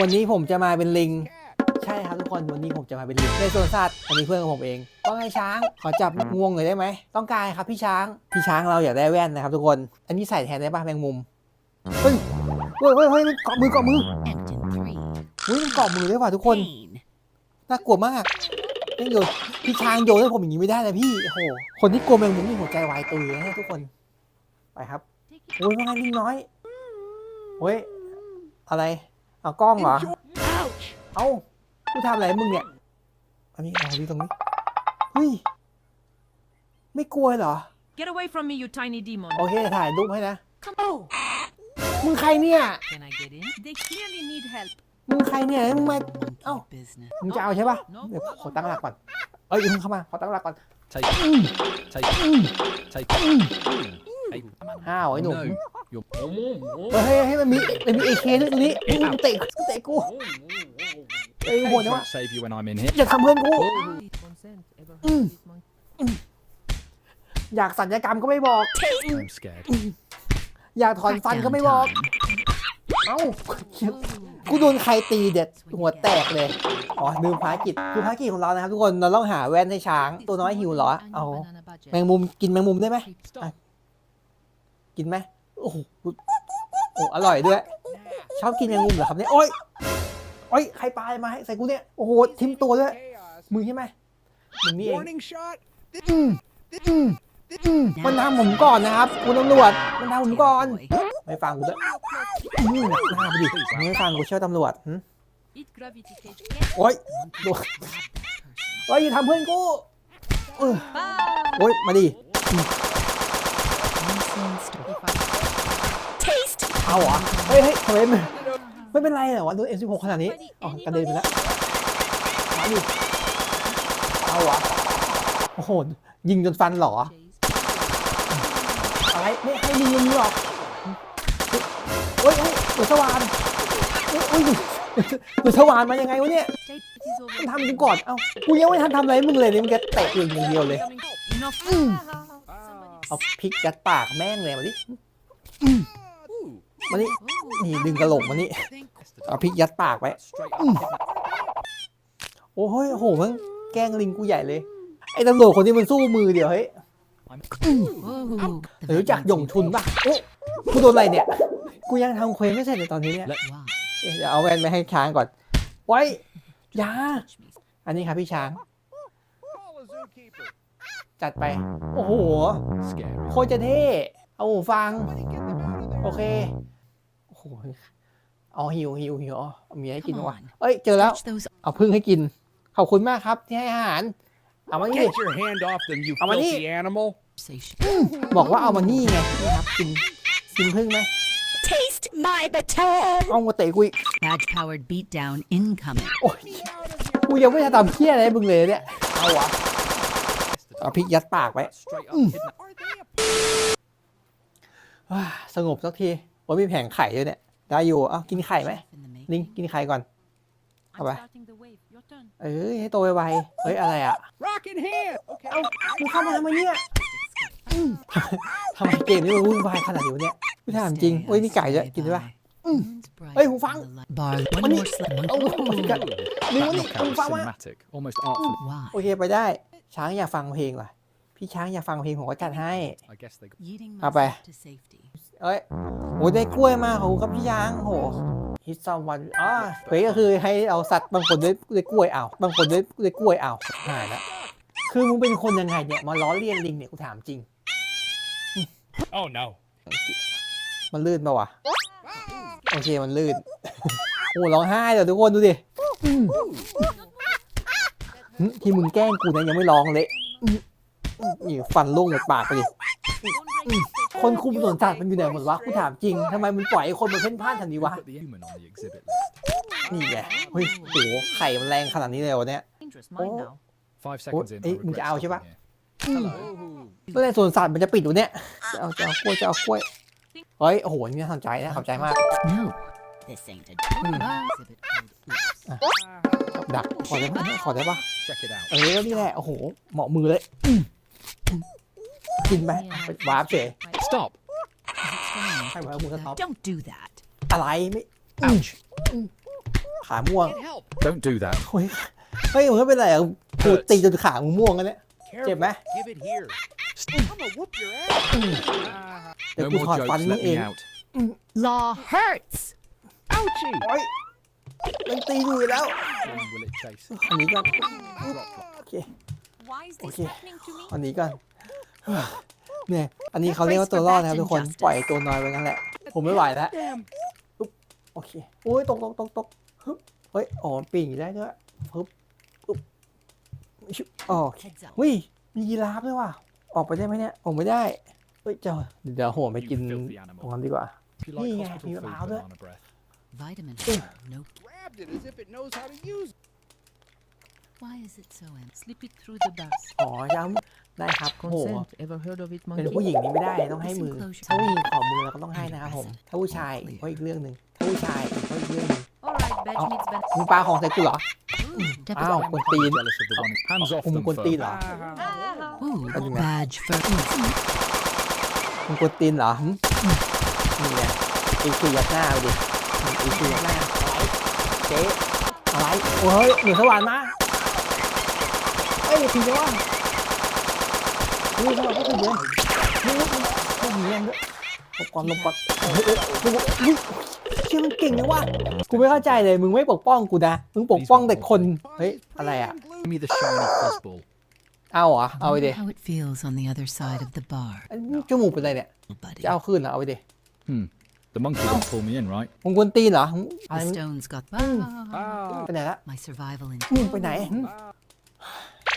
วันนี้ผมจะมาเป็นลิง ใช่ครับทุกคนวันนี้ผมจะมาเป็นลิงในสวนสัตว์วันนี้เพื่อนของผมเองว่าไงช้างขอจับงวงหน่อยได้ไหมต้องการครับพี่ช้างพี่ช้างเราอยากได้แว่นนะครับ ทุกคน อันนี้ใส่แทนได้ป่ะแมงมุมเฮ้ยเฮ้ยเฮ้ยเฮ้ยมันเกาะมือเกาะมือเฮ้ยมันเกาะมือได้ป่ะทุกคนน่ากลัวมากนี่โยนพี่ช้างโยนให้ผมอย่างนี้ไม่ได้นะพี่โอ้โหคนที่กลัวแมงมุมนี่หัวใจวายตุยนะเนี่ยทุกคนไปครับโอ้ยว่าไงลิงน้อยเฮ้ยอะไร เอากล้องเหรอ Ouch! เอ้ากูทำอะไรให้มึงเนี่ยอันนี้เอาดิตรงนี้เฮ้ยไม่กลัวเหรอ Get away from me, you tiny demon. โอเคถ่ายรูปให้นะ Come on. มึงใครเนี่ย Can I get in? They clearly need help. มึงใครเนี่ยมึงมา เอ้า Business. มึงจะเอาใช่ป่ะ เดี๋ยวขอตั้งหลักก่อน เอ้ยมึงเข้ามา ขอตั้งหลักก่อน Take it. Take it. Take it. Hey, ห้าวไอ้หนุ่ม no. You're. เฮ้ยเฮ้ยเฮ้ยมันมีมันมีเอเคด้วยตรงนี้มึงมึงเตะมึงเตะกูเอ้ยโหดนะวะ Won't save you when I'm in here. อย่าทำเพื่อนกู Consent. Ever Mm. heard of this monkey? อยากสัญญกรรมก็ไม่บอก I'm scared. อยากถอนฟันก็ไม่บอก เอ้ากูโดนใครตีเด็ดหัวแตกเลย อ๋อลืมภารกิจคือภารกิจของเรานะครับทุกคนเราต้องหาแว่นให้ช้าง ตัวน้อยหิวเหรอ เอาแมงมุมกินแมงมุมได้ไหม Stop. กินไหม โอ้โหโอ้อร่อยด้วย ชอบกินแมงมุมเหรอครับเนี่ยโอ๊ยโอ๊ยใครปาอะไรมาให้ใส่กูเนี่ยโอ้โหทิมตัวด้วยมึงใช่ไหมมึงนี่เอง Warning shot. อืมอืมอืมมันทำผมก่อนนะครับ คุณตำรวจมันทำผมก่อน ไม่ฟังกูด้วยอืมหน้าไปดิไม่ฟังกูเชื่อตำรวจหึ Eat gravity cage. โอ๊ยโดนโอ๊ยอย่าทำเพื่อนกูเออ Bye. โอ๊ยมาดิ Taste. เอาเหรอ เฮ้ยเฮ้ยทำไมไม่ไม่เป็นไรเหรอวะโดน M16 ขนาดนี้อ๋อกระเด็นไปแล้ว มาดิ เอาเหรอ โอ้โห ยิงจนฟันเหรอ อะไร ไม่ให้ยิงยิงหรอกโอ้ยโอ้ยเดือดสว่านโอ้ยโอ้ยเดือดสว่านมายังไงวะเนี่ย It is over. มันทำกูก่อน เอ้า กูยังไม่ทันทำอะไรให้มึงเลยนี่มึงแกเตะกูอย่างเดียวเลย Enough. เอาพริกยัดปากแม่งเลยมาดิ มาดินี่ดึงกระโหลกมานี่เอาพริกยัดปากไว้ Straight up. โอ้ยโอ้โหมันแกล้งลิงกูใหญ่เลย ไอ้ตำรวจคนนี้มันสู้มือเดียวเฮ้ย Whoa. หรือรู้จักหย่งชุนป่ะโอ้กูโดนอะไรเนี่ย กูยังทำเควสไม่เสร็จเลยตอนนี้เนี่ย Why? เอ๊ะเดี๋ยวเอาแว่นไปให้ช้างก่อน ไว้อยาอันนี้ครับพี่ช้าง Call a zookeeper. จัดไป โอ้โห Scary. โคตรจะเท่ เอาหูฟัง Get them out of there. โอเค โอ้โหเอาหิวหิวหิวอ๋อมีให้กิน Come วะ on. เอ้ยเจอแล้ว Touch those เอาพึ่งให้กิน ขอบคุณมากครับที่ให้อาหาร เอามานี่ดิ Get your hand off them, you I'm gonna filthy animal. conversation. บอกว่าเอามานี่ไงนี่ครับกินกินพึ่งไหม Taste my baton. เอามาเตะกูอีก Badge powered beatdown incoming. โอ้ยกูยังไม่ทันทำเพี้ยอะไรให้มึงเลยเนี่ย เอาวะเอาพริกยัดปากไว้ Straight up. Kidnap. Are they a ว้าสงบสักที ว่ามีแผงไข่ด้วยเนี่ย ได้อยู่เอากินไข่ไหม In the making. ลิงกินไข่ก่อน I'm Bye-bye. starting the wave. Your turn. เอ้ยให้โตไวๆเฮ้ยอะไรอะ rocking hand? Okay. เอ้ามึงเข้ามาทำไมเนี่ยอืมทำไมเกมนี้มันวุ่นวายขนาดนี้วะเนี่ยไม่ถามจริงเฮ้ยนี่ไก่ด้วยกินได้ปะ Moon's bright Ê, Hùng Phăng. on the light. Bar. One Money. more slip. Oh, my God. That Đi, đi, knockout Hùng was Phăng á. cinematic, almost artfully. โอ Why? เคไปได้ ช้างอยากฟังเพลงว่ะ พี่ช้างอยากฟังเพลงผมก็จัดให้ I guess they got. Yeeting À, bè. myself to safety. เอ้ยโอ้ได้กล้วยมาของครับพี่ช้างโหฮิตซอมวันอ๋อเควสก็คือให้เอาสัตว์บางคนได้ได้กล้วยเอาบางคนได้ได้กล้วยเอาหายละคือมึงเป็นคนยังไงเนี่ยมาล้อเลียนลิงเนี่ยกูถามจริง Oh no. มันลื่นปะวะโอเคมันลื่นโอ้ร้องไห้เดี๋ยวทุกคนดูดิอืมหึที่มึงแกล้งกูนะยังไม่ร้องเลยอืมอืมนี่ฟันล่วงหมดปากไปดิ Don't break the คนคุมสวนสัตว์มันอยู่ไหนหมดวะกูถามจริงทำไมมึงปล่อยให้คนมาเพ่นพ่านทันนี้วะ Put the human on the exhibit list. นี่ไงเฮ้ยโหไข่มันแรงขนาดนี้เลยวะเนี่ย dangerous. Mine now. Five seconds in. I ê, regret mình chào chứ stopping bác. here. เมื่อไหรสวนสัตว์มันจะปิดวะเนี่ย จะเอาจะเอากล้วยจะเอากล้วย เฮ้ยโอ้โหนี่น่าสนใจนะขอบใจมาก No. This ain't a Hmm. exhibit called Oops. ดักขอได้ปะขอได้ปะ Check it out. เออนี่แหละ โอ้โห เหมาะมือเลยอืมกินไปไปวาร์ปเฉย Stop. Is it strange? ให้มาเอามือสต็อป Don't do that. อะไรไม่ Ouch. ขาม่วง Get help. Don't do that. เฮ้ยเฮ้ยมึงไม่เป็นไรอะกูตีจนขามึงม่วงกันเนี่ย Careful. Chip, eh? Give it here. I'm gonna whoop your ass. เดี๋ยว No กู more ถอดฟัน jokes. มึง Let เอ me ง out. Law hurts. Ouchie. โอ้ยมันตีกูอยู่แล้ว When will it chase? อันนี้ก่อน Drop, โอเค Why is this Okay. happening to me? อันนี้ก่อน เนี่ยอันนี้เขาเรียกว่าตัวรอดนะครับทุกคนปล่อยตัวน้อยไว้งั้นแหละ ผมไม่ไหวแล้ว Damn. โอเคโอ้ยตกตกตกตกฮึบเฮ้ยอ๋อปีกได้ด้วยฮึบอึ๊บชุบโอเค Heads up. วิมียีราฟด้วยว่ะออกไปได้ไหมเนี่ยออกไม่ได้เฮ้ยเจ้าเดี๋ยวโหไปกิน You filthy animal. ตรงนั้นดีกว่า If you like Yeah, hospital you food, allowed it. banana breath. Vitamin. Nope. Why is it so empty? Slip it through the bus. อ๋อจำได้ครับโห Consent. Ever heard of it, เป็น monkey? ผู้หญิงนี่ไม่ได้ต้องให้มือ Listen closer. ถ้าผู้หญิงขอมือเราก็ต้องให้นะครับผม ถ้าผู้ชายก็อีกเรื่องหนึ่งถ้าผู้ชายก็อีกเรื่องหนึ่ง All right, badge Oh. meets badge. มึงปลาของใส่กูเหรอ Tap อ้าว it. คนตีน Jealous of the one. Hands off มึง them คนตีน first. เหรอ Ooh, Ano nga? badge first. มึงกวนตีนเหรอหึนี่ไงอีคุยยัดหน้าไปดิอีคุยยัดหน้าอะไรเจ๊อะไรโอ้ยหนูสว่านมา เอ้ยถึงแล้วนี่สว่านก็ถึงเลยนี่นี่นี่นี่นี่หลบก่อนหลบก่อนเฮ้ยเฮ้ยเฮ้ยเฮ้ยเชื่อมึงเก่งนะวะกูไม่เข้าใจเลย มึงไม่ปกป้องกูนะ มึงปกป้องแต่คน เฮ้ย อะไรอะ Give me the shiny fuzzball. เอาเหรอ เอาไปดิ how it feels on the other side of the bar, อันนี้จมูกเป็นไรเนี่ย buddy. จะเอาขึ้นเหรอ เอาไปดิ Hmm. The monkey didn't pull me in, right? มึงกวนตีนเหรออะไร The มึง stones got Ah. ไปไหนละ my survival in. มึงไปไหน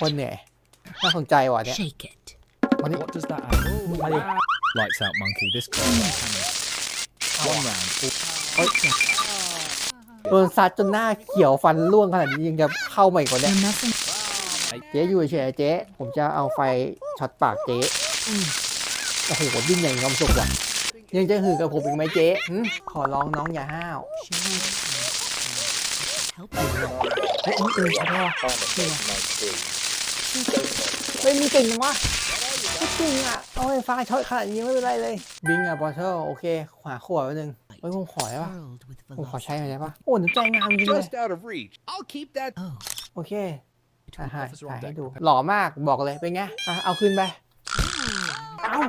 คนเหนื่อยน่าสนใจว่ะเนี่ย Shake it. วันนี้ What does that add? มาดิ Lights out, monkey. This guy. One round. Oh, เฮ้ยโดนซัดจนหน้าเขียวฟันร่วงขนาดนี้ยังจะเข้ามาอีกคนเนี่ย You're nothing. เจ๊อยู่เฉยๆเจ๊ ผมจะเอาไฟช็อตปากเจ๊อืมโอ้โหดิ้นอย่างมีความสุขว่ะ ยังจะหือกับผมอีกไหมเจ๊หึขอร้องน้องอย่าห้าว Help. เฮ้ยเฮ้ยเออใช่ป่ะนี่ไง เฮ้ยมึงเก่งจังวะไม่จริงอะเอาไฟฟ้าช็อตขนาดนี้ไม่เป็นไรเลย บิงอะบอทเทิลโอเคขวาขวดไว้หนึ่งเฮ้ยผมขอได้ปะ Whirled with ผมขอ velocity. ใช้หน่อยได้ปะโอ้หนูใจงามจริงเลย Just out of reach. I'll keep that. Oh, โอเคถ่ายให้ Officer on ถ่ายให้ deck. ดู หล่อมากบอกเลยเป็นไงอะเอาคืนไปเอ้า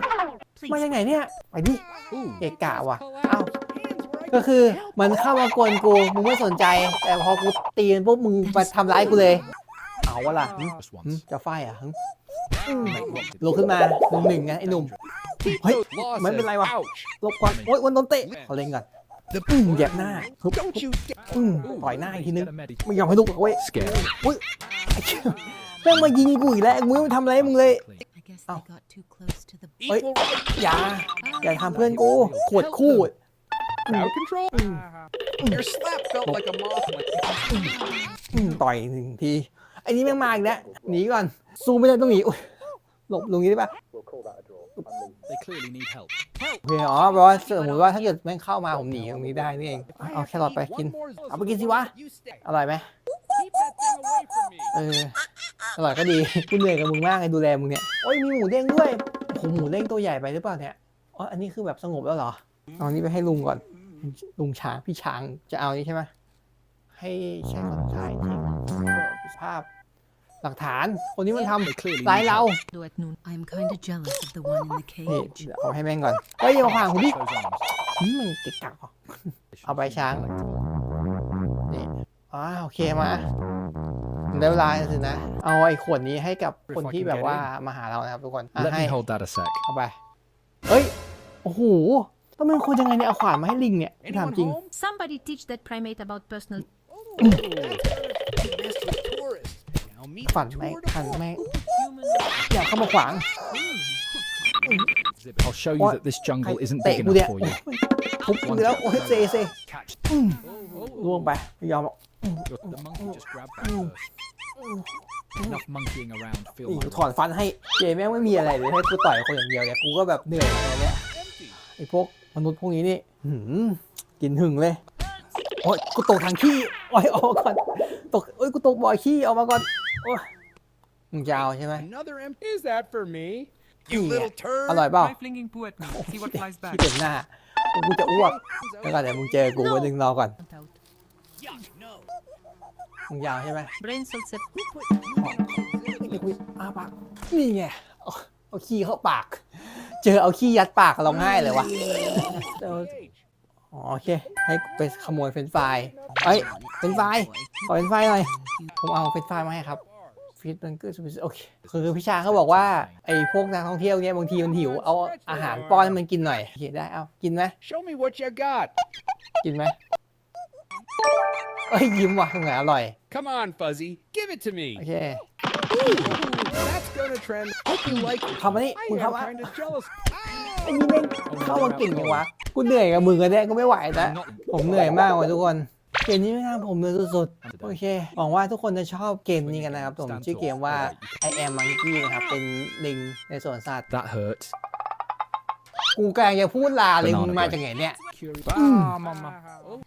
please. มาจากไหนเนี่ยไปดิ Ooh. เกะกะว่ะ Pull เอ้า out. Hands where I ก็ can คือ help. มันเข้ามากวนกูมึงไม่สนใจ แต่พอกูตีมันปุ๊บมึงมาทำร้ายกูเลย เอาวะล่ะหึ Just หึ once. จะไฟอะหึ Mate, what did- ลุกขึ้นมาหนึ่งหนึ่งไงไอ้หนุ่ม Keep Hey, those losses. mấy bên này mà. Ouch. ลบก่อนโอ๊ยวันโดนเตะขอเล่นก่อนอืมเหยียบหน้าฮึบ Don't you dare. อืมต่อยหน้าอีกทีนึง Get a medi. ไม่ยอมให้ลุกหรอกเว้ย Scary. ไอ้เหี้ยแม่งมายิงกูอีกแล้วมึงไม่ทำอะไรให้มึงเลย I guess Oh. they got too close to the. Ôi. Equal rights. อย่าอย่าทำเพื่อนกูขวดคู่ Crowd control. Your slap felt like a moth went. อืมต่อยหนึ่งทีไอ้นี่แม่งมาอีกแล้วหนีก่อนสู้ไม่ได้ต้องหนีอุ๊ยหลบลงนี้ได้ปะ They clearly need help. โอเคอ๋อแปลว่าสมมติว่าถ้าเกิดแม่งเข้ามาผมหนีตรงนี้ได้นี่เองเอาแครอทไปกิน เอาไปกินสิวะ You stay. อร่อยไหม Keep that thing away from me. เอออร่อยก็ดี กูเหนื่อยกับมึงมากเลยดูแลมึงเนี่ยโอ้ยมีหมูเด้งด้วยโอ้โหหมูเด้งตัวใหญ่ไปหรือเปล่าเนี่ยอ๋ออันนี้คือแบบสงบแล้วเหรอเอาอันนี้ไปให้ลุงก่อน ลุงช้างพี่ช้างจะเอาอันนี้ใช่ไหมให้ใช้คนถ่ายจริงภาพห ลักฐาน คนนี้มันท They clearly ำร้าย need เรา help. Do at noon. I'm kind of jealous of the one in the นี่ cage. เดี๋ยวเอาให้แม่งก่อน เฮ้ยอย่ามาขวางผมดิ Those arms. อืมมันเกะกะเหรอเอาไปช้างนี่อ๋อโอเคมาได้เวลาแล้วสินะ เอาไอ้ขวดนี้ให้กับคนที่แบบว่ามาหาเรานะครับทุกคนอะ Let ให้ me hold that a sec. เอาไป เฮ้ย โอ้โห ต้องเป็นคนยังไงเนี่ยเอาขวานมาให้ลิงเนี่ยถาม Anyone จริง home? Somebody teach that primate about personal. ฝัน the แม่ง tour de ขัน force. แม่งอยากเข้ามาขวาง I'll show you What? that this ใคร jungle isn't เตะ big กู enough เนี่ย for โอ้ you. ยทุบกูแล้วโอ้ยเซเซ Catch. ล่วงไปไม่ยอมหรอก Look, the monkey just grabbed that first. Enough monkeying around. Feel นี่ my กูถอนฟันให้เจแม่งไม่มีอะไรเลยให้กูต่อยคนอย่างเดียวเนี่ยกูก็แบบเหนื่อยอะไรเนี่ย Empty. ไอ้พวกมนุษย์พวกนี้นี่หืมกินหึงเลยโอ้ยกูตกทางขี้โอ้ยออกมาก่อนตกเอ้ยกูตกบ่อยขี้ออกมาก่อนโอ้ ยมึงจะเอาใช่ไหม Another empty. Is that for me? Yeah. You little turd. อร่อยเปล่า Try flinging poo at me. See what flies back. ขี้เต็มหน้ากูจะอ้วกแล้วก็เดี๋ยวมึงเจอกูวันหนึ่งรอก่อน Out. Yuck, no. มึงยาวใช่ไหม Brain cells have ลิควิดอ้าปากนี่ไงเอาเอาขี้เข้าปาก เจอเอาขี้ยัดปากร้องไห้เลยวะเดี๋ยวอ๋อโอเคให้ไปขโมยเฟรนช์ฟรายเอ้ยเฟรนช์ฟรายขอเฟรนช์ฟรายหน่อยผมเอาเฟรนช์ฟรายมาให้ครับ ฟีดบังเกอร์โอเคคือพี่ชางเขาบอกว่าไอ้พวกนักท่องเที่ยวเนี่ยบางทีมันหิวเอาอาหารป้อนให้มันกินหน่อยโอเคได้เอากินไหม Show me what you got. กินไหมเอ้ยยิ้มว่ะตรงไหนอร่อย Come on, Fuzzy. Give it to โอ me. เค That's gonna trend. Hope you like it. ทำมานี่ I มึง am ทำมา kind of jealous. ไอ้นี่แม่งเข้ามาเก่งจังวะ กูเหนื่อยกับมึงกันแน่ก็ไม่ไหวแล้ว ผมเหนื่อยมากเลยทุกคน เกมนี้ไม่น่าผมเลยสุดๆ โอเค หวังว่าทุกคนจะชอบเกมนี้กันนะครับผมชื่อเกมว่า I am Monkey นะครับ เป็นลิงในสวนสัตว์ That hurt. กูกำลังจะพูดลาเลยมึงมาจากไหนเนี่ย Ah, mama. Ooh.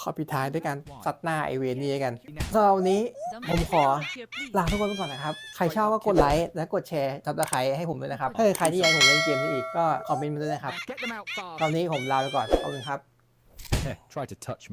ขอปิดท้ายด้วยการซัดหน้าไอเวนนี้กันสำหรับวันนี้ผมขอ Here, please. ลาทุกคนไปก่อนนะครับ ใครชอบก็กดไลค์และกดแชร์ทับตะไคร้ให้ผมด้วยนะครับถ้าเกิดใครที่อยากให้ผมเล่นเกมนี้อีกก็คอมเมนต์มาด้วยนะครับ Get them out fast. ตอนนี้ผมลาไปก่อนขอบคุณครับ Yeah, try to touch.